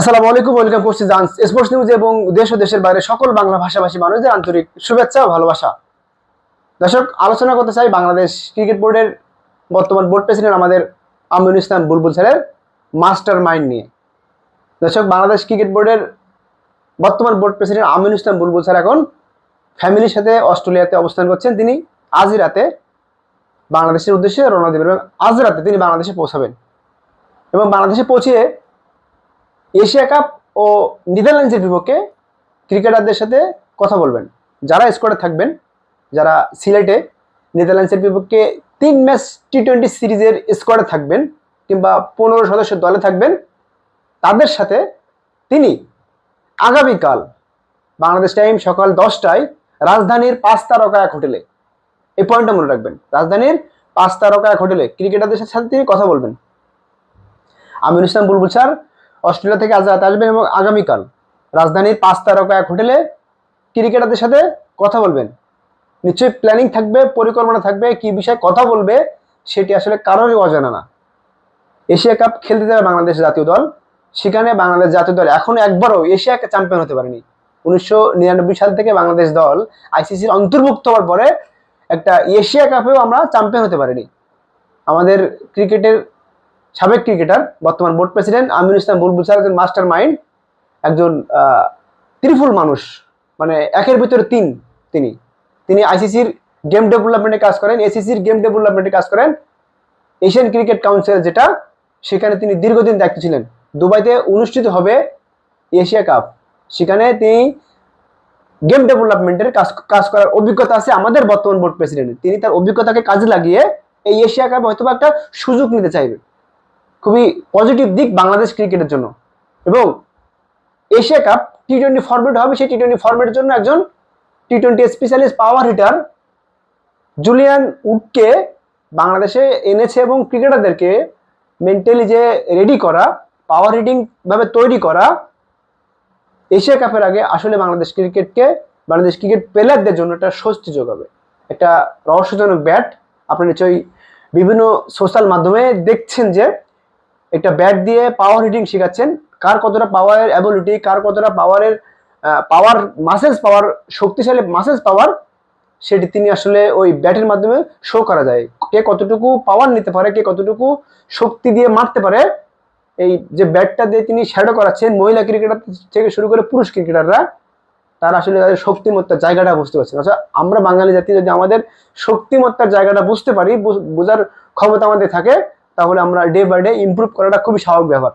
আসসালামু আলাইকুম, ওয়েলকাম করছি জান্স স্পোর্টস নিউজ এবং দেশ ও দেশের বাইরে সকল বাংলা ভাষাভাষী মানুষদের আন্তরিক শুভেচ্ছা ও ভালোবাসা। দর্শক, আলোচনা করতে চাই বাংলাদেশ ক্রিকেট বোর্ডের বর্তমান বোর্ড প্রেসিডেন্ট আমাদের আমিনুল ইসলাম বুলবুল স্যারের মাস্টার মাইন্ড নিয়ে। দর্শক, বাংলাদেশ ক্রিকেট বোর্ডের বর্তমান board president Aminul Islam Bulbul sir এখন ফ্যামিলির সাথে অস্ট্রেলিয়াতে অবস্থান করছেন। তিনি আজই রাতে বাংলাদেশের উদ্দেশ্যে রওনা দেবেন এবং আজ রাতে তিনি বাংলাদেশে পৌঁছাবেন। এবং বাংলাদেশে পৌঁছিয়ে এশিয়া কাপ ও নেদারল্যান্ডসের বিপক্ষে ক্রিকেটারদের সাথে কথা বলবেন। যারা স্কোয়াডে থাকবেন, যারা সিলেটে নেদারল্যান্ডসের বিপক্ষে তিন ম্যাচ টি টোয়েন্টি সিরিজের স্কোয়াডে থাকবেন কিংবা পনেরো সদস্যের দলে থাকবেন, তাদের সাথে তিনি আগামীকাল বাংলাদেশ টাইম সকাল দশটায় রাজধানীর পাঁচ তারকা এক হোটেলে, এই পয়েন্টটা মনে রাখবেন, রাজধানীর পাঁচ তারকা এক হোটেলে ক্রিকেটারদের সাথে তিনি কথা বলবেন। আমিনুল ইসলাম বুলবুল স্যার অস্ট্রেলিয়া থেকে আজ রাতে আসবেন এবং আগামীকাল রাজধানীর পাঁচ তারকা এক হোটেলে ক্রিকেটারদের সাথে কথা বলবেন। নিশ্চয়ই প্ল্যানিং থাকবে, পরিকল্পনা থাকবে, কি বিষয়ে কথা বলবে, সেটি আসলে কারোরই অজানা না। এশিয়া কাপ খেলতে যাবে বাংলাদেশ জাতীয় দল। সেখানে বাংলাদেশ জাতীয় দল এখনও একবারও এশিয়া চ্যাম্পিয়ন হতে পারেনি। উনিশশো নিরানব্বই সাল থেকে বাংলাদেশ দল আইসিসির অন্তর্ভুক্ত হওয়ার পরে একটা এশিয়া কাপেও আমরা চ্যাম্পিয়ন হতে পারিনি। আমাদের ক্রিকেটের সাবেক ক্রিকেটার, বর্তমান board president Aminul Islam Bulbul sir একজন মাস্টার মাইন্ড একজন ত্রিফুল মানুষ মানে একের ভিতরে তিন তিনি। তিনি আইসিসির গেম ডেভেলপমেন্টে কাজ করেন, এসিসির গেম ডেভেলপমেন্টে কাজ করেন। এশিয়ান ক্রিকেট কাউন্সিল যেটা, সেখানে তিনি দীর্ঘদিন দায়িত্ব ছিলেন। দুবাইতে অনুষ্ঠিত হবে এশিয়া কাপ। সেখানে তিনি গেম ডেভেলপমেন্টের কাজ কাজ করার অভিজ্ঞতা আছে আমাদের বর্তমান বোর্ড প্রেসিডেন্ট তিনি তার অভিজ্ঞতাকে কাজে লাগিয়ে এই এশিয়া কাপে হয়তো একটা সুযোগ নিতে চাইবে। খুবই পজিটিভ দিক বাংলাদেশ ক্রিকেটের জন্য। এবং Asia cup T twenty format হবে, সেই টি টোয়েন্টি ফরম্যাটের জন্য একজন T twenty specialist power hitter Julian উডকে বাংলাদেশে এনেছে এবং ক্রিকেটারদেরকে মেন্টালি যে রেডি করা পাওয়ার হিটিং ভাবে তৈরি করা এশিয়া কাপের আগে আসলে বাংলাদেশ ক্রিকেটকে বাংলাদেশ ক্রিকেট প্লেয়ারদের জন্য একটা স্বস্তি যোগাবে। একটা রহস্যজনক ব্যাট আপনি নিশ্চয়ই বিভিন্ন সোশ্যাল মাধ্যমে দেখছেন যে একটা ব্যাট দিয়ে পাওয়ার হিটিং শেখাচ্ছেন। কার কতটা পাওয়ারের অ্যাবিলিটি কার কতটা পাওয়ারের পাওয়ার মাসেলস পাওয়ার শক্তিশালী মাসেলস পাওয়ার সেটি তিনি আসলে ওই ব্যাটের মাধ্যমে শো করা যায়। কে কতটুকু পাওয়ার নিতে পারে, কে কতটুকু শক্তি দিয়ে মারতে পারে, এই যে ব্যাটটা দিয়ে তিনি শ্যাডো করাচ্ছেন, মহিলা ক্রিকেটার থেকে শুরু করে পুরুষ ক্রিকেটাররা তারা আসলে তাদের শক্তিমত্তার জায়গাটা বুঝতে পারছে না আচ্ছা আমরা বাঙালি জাতি যদি আমাদের শক্তিমত্তার জায়গাটা বুঝতে পারি বোঝার ক্ষমতা আমাদের থাকে তাহলে আমরা ডে বাই ডে ইমপ্রুভ করাটা খুবই স্বাভাবিক ব্যাপার।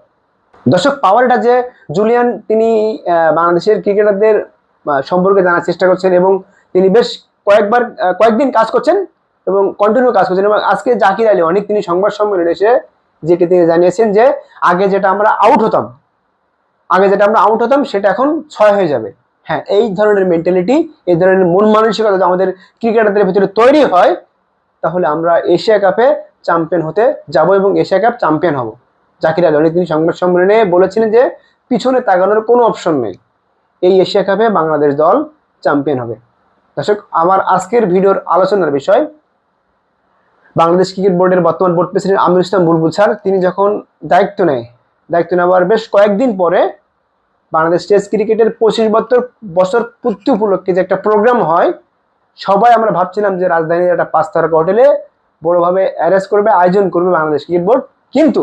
দর্শক পাওয়ারটা যে জুলিয়ান তিনি বাংলাদেশের ক্রিকেটারদের সম্পর্কে জানার চেষ্টা করছেন এবং তিনি বেশ কয়েকবার কয়েকদিন কাজ করছেন এবং কন্টিনিউ কাজ করছেন এবং আজকে জাকির আলী অনেক তিনি সংবাদ সম্মেলনে এসে যেটি তিনি জানিয়েছেন যে আগে যেটা আমরা আউট হতাম, আগে যেটা আমরা আউট হতাম সেটা এখন ছয় হয়ে যাবে। হ্যাঁ এই ধরনের মেন্টালিটি এই ধরনের মন মানসিকতা আমাদের ক্রিকেটারদের ভিতরে তৈরি হয়, তাহলে আমরা এশিয়া কাপে চ্যাম্পিয়ন হতে যাব এবং এশিয়া কাপ চ্যাম্পিয়ন হব। জাকির আলী তিনি সংবাদ সম্মেলনে বলেছিলেন যে, পিছনে তাকানোর কোনো অপশন নেই। এই এশিয়া কাপে বাংলাদেশ দল চ্যাম্পিয়ন হবে। দর্শক, আমার আজকের ভিডিওর আলোচনার বিষয়, বাংলাদেশ ক্রিকেট বোর্ডের বর্তমান board president Amir Islam Bulbul sir, তিনি যখন দায়িত্ব নেয়, দায়িত্ব নেওয়ার বেশ কয়েকদিন পরে বাংলাদেশ টেস্ট ক্রিকেটের পঁচিশ বছর বছর পূর্তি উপলক্ষে যে একটা প্রোগ্রাম হয়, সবাই আমরা ভাবছিলাম যে রাজধানীর একটা পাঁচ তারকা হোটেলে বড়োভাবে অ্যারেস্ট করবে, আয়োজন করবে বাংলাদেশ ক্রিকেট বোর্ড। কিন্তু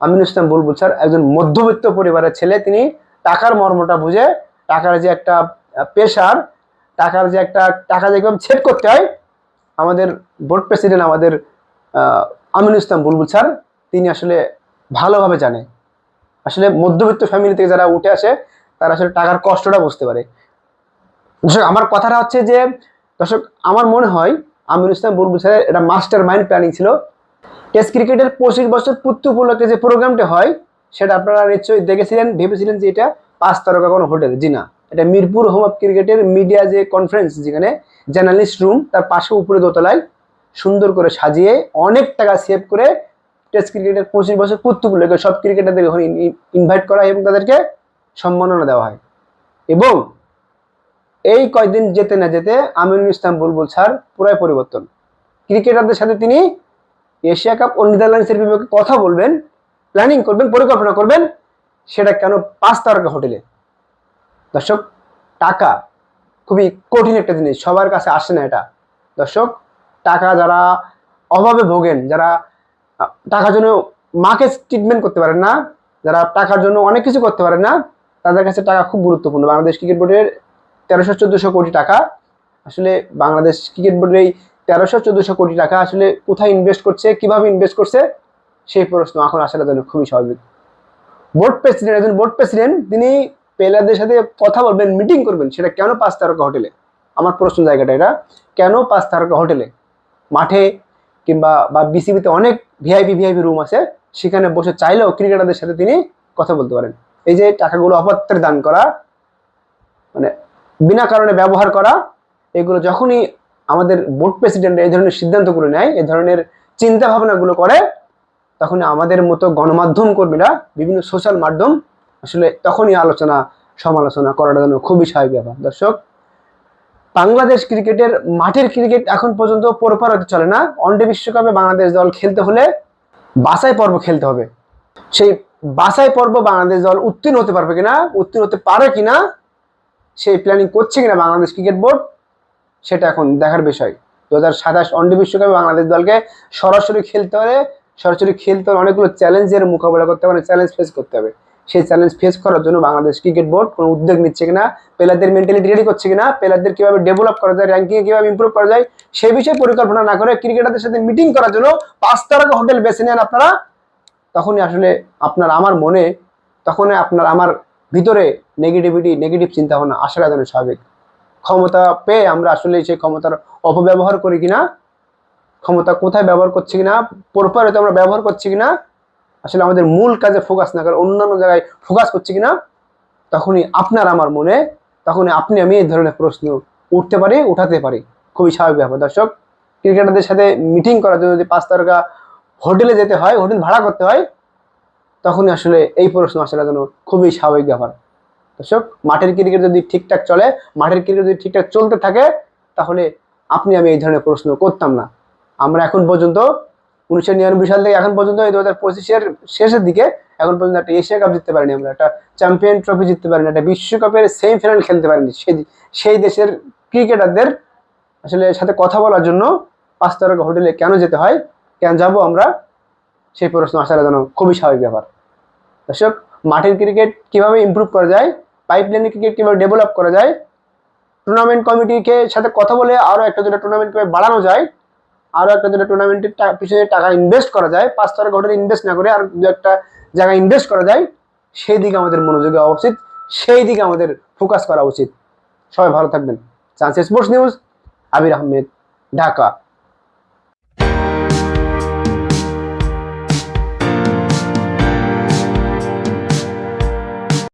আমিনুল ইসলাম বুলবুল স্যার একজন মধ্যবিত্ত পরিবারের ছেলে, তিনি টাকার মর্মটা বুঝে টাকার যে একটা পেশার টাকার যে একটা টাকা যে কীভাবে ছেদ করতে হয়, আমাদের বোর্ড প্রেসিডেন্ট আমাদের আমিনুল ইসলাম বুলবুল স্যার, তিনি আসলে ভালোভাবে জানে। আসলে মধ্যবিত্ত ফ্যামিলি থেকে যারা উঠে আসে, তারা আসলে টাকার কষ্টটা বুঝতে পারে। দর্শক, আমার কথাটা হচ্ছে যে, দর্শক, আমার মনে হয় আমিনুল ইসলাম বুলবুল স্যারের এটা মাস্টার মাইন্ড প্ল্যানিং ছিল। টেস্ট ক্রিকেটের পঁচিশ বছর পূর্তি উপলক্ষে যে প্রোগ্রামটা হয়, সেটা আপনারা নিশ্চয়ই দেখেছিলেন, ভেবেছিলেন যে এটা পাঁচ তারকা কোনো হোটেল, জি না। এটা মিরপুর হোম অফ ক্রিকেটের মিডিয়া যে কনফারেন্স যেখানে জার্নালিস্ট রুম তার পাশে উপরে দোতলায় সুন্দর করে সাজিয়ে অনেক টাকা সেভ করে টেস্ট ক্রিকেটের পঁচিশ বছর পূর্তি উপলক্ষে সব ক্রিকেটারদের ওখানে ইনভাইট করা এবং তাদেরকে সম্মাননা দেওয়া হয়। এবং এই কয়েকদিন যেতে না যেতে আমিনুল ইসলাম বুলবুল স্যার পুরাই পরিবর্তন। ক্রিকেটারদের সাথে তিনি এশিয়া কাপ ও নেদারল্যান্ডসের বিপক্ষে কথা বলবেন, প্ল্যানিং করবেন, পরিকল্পনা করবেন, সেটা কেন পাঁচ তারকা হোটেলে? দর্শক, টাকা খুবই কঠিন একটা জিনিস, সবার কাছে আসে না এটা। দর্শক, টাকা যারা অভাবে ভোগেন, যারা টাকার জন্য মাকে ট্রিটমেন্ট করতে পারেন না, যারা টাকার জন্য অনেক কিছু করতে পারেন না, তাদের কাছে টাকা খুব গুরুত্বপূর্ণ। বাংলাদেশ ক্রিকেট বোর্ডের তেরোশো চোদ্দশো কোটি টাকা। আসলে বাংলাদেশ ক্রিকেট বোর্ডের এই তেরোশো চোদ্দশো কোটি টাকা আসলে কোথায় ইনভেস্ট করছে, কীভাবে ইনভেস্ট করছে, সেই প্রশ্ন এখন আসাটা যেন খুবই স্বাভাবিক। বোর্ড প্রেসিডেন্ট একজন বোর্ড প্রেসিডেন্ট তিনি প্লেয়ারদের সাথে কথা বলবেন মিটিং করবেন, সেটা কেন পাঁচ তারকা হোটেলে? আমার প্রশ্ন জায়গাটা এটা, কেন পাঁচ তারকা হোটেলে? মাঠে কিংবা বা বিসিবিতে অনেক ভিআইপি ভিআইপি রুম আছে, সেখানে বসে চাইলেও ক্রিকেটারদের সাথে তিনি কথা বলতে পারেন। এই যে টাকাগুলো অপাত্রে দান করা মানে বিনা কারণে ব্যবহার করা, এগুলো যখনই আমাদের বোর্ড প্রেসিডেন্ট এই ধরনের সিদ্ধান্তগুলো নেয় এই ধরনের চিন্তা ভাবনাগুলো করে তখন আমাদের মতো গণমাধ্যম কর্মীরা, বিভিন্ন সোশ্যাল মাধ্যম, আসলে তখনই আলোচনা, সমালোচনা করাটা যেন খুবই স্বাভাবিক ব্যাপার। দর্শক, বাংলাদেশ ক্রিকেটের মাঠের ক্রিকেট এখন পর্যন্ত পরপর হতে চলে না। ওয়ানডে বিশ্বকাপে বাংলাদেশ দল খেলতে হলে বাছাই পর্ব খেলতে হবে। সেই বাছাই পর্ব বাংলাদেশ দল উত্তীর্ণ হতে পারবে কিনা, উত্তীর্ণ হতে পারে কিনা সেই প্ল্যানিং করছে কিনা বাংলাদেশ ক্রিকেট বোর্ড সেটা এখন দেখার বিষয়। দু হাজার সাতাশ ওয়ানডে বিশ্বকাপে বাংলাদেশ দলকে সরাসরি খেলতে হলে, সরাসরি খেলতে হলে অনেকগুলো চ্যালেঞ্জের মোকাবেলা করতে হবে চ্যালেঞ্জ ফেস করতে হবে। সেই চ্যালেঞ্জ ফেস করার জন্য বাংলাদেশ ক্রিকেট বোর্ড কোনো উদ্যোগ নিচ্ছে কিনা প্লেয়ারদের মেন্টালিটি রেডি করছে কিনা প্লেয়ারদের কীভাবে ডেভেলপ করা যায় র্যাঙ্কিং কীভাবে ইমপ্রুভ করা যায়, সেই বিষয়ে পরিকল্পনা না করে ক্রিকেটারদের সাথে মিটিং করার জন্য পাঁচ তারকা হোটেল বেছে নেন আপনারা। তখনই আসলে আপনার আমার মনে, তখনই আপনার আমার ভিতরে নেগেটিভিটি নেগেটিভ চিন্তা ভাবনা আসাটা যেন স্বাভাবিক। ক্ষমতা পেয়ে আমরা আসলে সেই ক্ষমতার অপব্যবহার করি কিনা, ক্ষমতা কোথায় ব্যবহার করছি কিনা প্রপার হয়তো আমরা ব্যবহার করছি কিনা, আসলে আমাদের মূল কাজে ফোকাস না করে অন্যান্য জায়গায় ফোকাস করছি কিনা, তখনই আপনার আমার মনে, তখনই আপনি আমি এই ধরনের প্রশ্ন উঠতে পারি, উঠাতে পারি। খুবই স্বাভাবিক ব্যাপার। দর্শক, ক্রিকেটারদের সাথে মিটিং করার জন্য যদি পাঁচ তারকা হোটেলে যেতে হয় হোটেল ভাড়া করতে হয় তখনই আসলে এই প্রশ্ন আসাটা যেন খুবই স্বাভাবিক ব্যাপার। দর্শক, মাঠের ক্রিকেট যদি ঠিকঠাক চলে, মাঠের ক্রিকেট যদি ঠিকঠাক চলতে থাকে, তাহলে আপনি আমি এই ধরনের প্রশ্ন করতাম না। আমরা এখন পর্যন্ত উনিশশো নিরানব্বই সাল থেকে এখন পর্যন্ত এই দু হাজার পঁচিশের শেষের দিকে এখন পর্যন্ত একটা এশিয়া কাপ জিততে পারিনি আমরা, একটা চ্যাম্পিয়ন ট্রফি জিততে পারিনি, একটা বিশ্বকাপের সেমিফাইনাল খেলতে পারিনি সেই সেই দেশের ক্রিকেটারদের আসলে সাথে কথা বলার জন্য পাঁচ তারকা হোটেলে কেন যেতে হয়, কেন যাব আমরা সেই প্রশ্ন আসার জন্য খুবই স্বাভাবিক ব্যাপার। দর্শক, মাঠের ক্রিকেট কীভাবে ইমপ্রুভ করা যায় পাইপ লাইনের ক্রিকেট কীভাবে ডেভেলপ করা যায় টুর্নামেন্ট কমিটিকে সাথে কথা বলে আরও একটা দুটো টুর্নামেন্ট কীভাবে বাড়ানো যায় আরও একটা দুটো টুর্নামেন্টের পিছনে টাকা ইনভেস্ট করা যায়, পাঁচ তারকা হোটেলে ইনভেস্ট না করে আর দু একটা জায়গায় ইনভেস্ট করা যায়, সেই দিকে আমাদের মনোযোগ হওয়া উচিত, সেই দিকে আমাদের ফোকাস করা উচিত। সবাই ভালো থাকবেন। Chance sports news Abir Ahmed, Dhaka.